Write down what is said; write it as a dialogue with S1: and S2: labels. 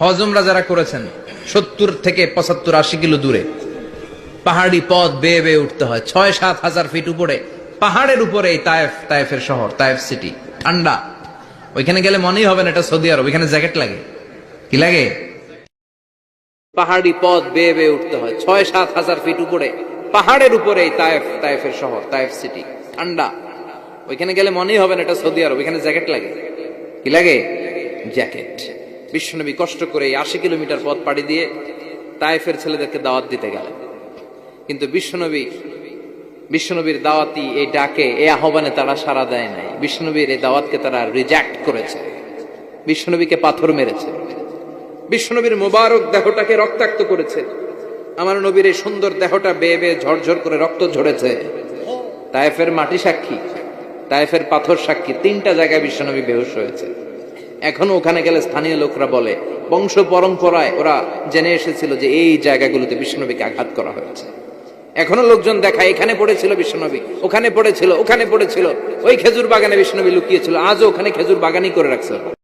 S1: হজমরা যারা করেছেন, সত্তর থেকে পঁচাত্তর আশি কিলো দূরে, পাহাড়ি পথ বেয়ে বেয়ে উঠতে হয়। ছয় সাত হাজার ফিট উপরে, পাহাড়ের উপরে এই তায়েফ, তায়েফের শহর, তায়েফ সিটি ঠান্ডা। ওইখানে গেলে মনেই হবে না এটা সৌদি আরব, ওইখানে জ্যাকেট লাগে। কি লাগে? পাহাড়ি পথ বেয়ে বেয়ে উঠতে হয়। ছয় সাত হাজার ফিট উপরে, পাহাড়ের উপরে এই তায়েফ, তায়েফের শহর, তায়েফ সিটি ঠান্ডা। ওইখানে গেলে মনেই হবে না এটা সৌদি আরব, ওইখানে জ্যাকেট লাগে। কি লাগে? জ্যাকেট বিশ্বনবী কষ্ট করে আশি কিলোমিটার পথ পাড়ি দিয়ে তায়েফের ছেলেদেরকে দাওয়াত দিতে গেলেন। কিন্তু বিশ্বনবী, বিশ্বনবীর দাওয়াতি এই ডাকে, এই আহ্বানে তারা সাড়া দেয় নাই। বিশ্বনবীর এই দাওয়াতকে তারা রিজেক্ট করেছে। বিশ্বনবীকে পাথর মেরেছে। বিশ্বনবীর মোবারক দেহটাকে রক্তাক্ত করেছে। আমার নবীর এই সুন্দর দেহটা বেয়ে বেয়ে ঝরঝর করে রক্ত ঝরেছে। তায়েফের মাটি সাক্ষী, তায়েফের পাথর সাক্ষী, তিনটা জায়গায় বিশ্বনবী বেহুশ হয়েছে। এখনও ওখানে গেলে স্থানীয় লোকরা বলে, বংশ পরম্পরায় ওরা জেনে এসেছিল যে এই জায়গাগুলোতে বিশ্বনবীকে আঘাত করা হয়েছে এখনও লোকজন দেখায়, এখানে পড়েছিল বিশ্বনবী, ওখানে পড়েছিল ওখানে পড়েছিল ওই খেজুর বাগানে বিষ্ণনবী লুকিয়েছিল, আজও ওখানে খেজুর বাগানই করে রাখছে।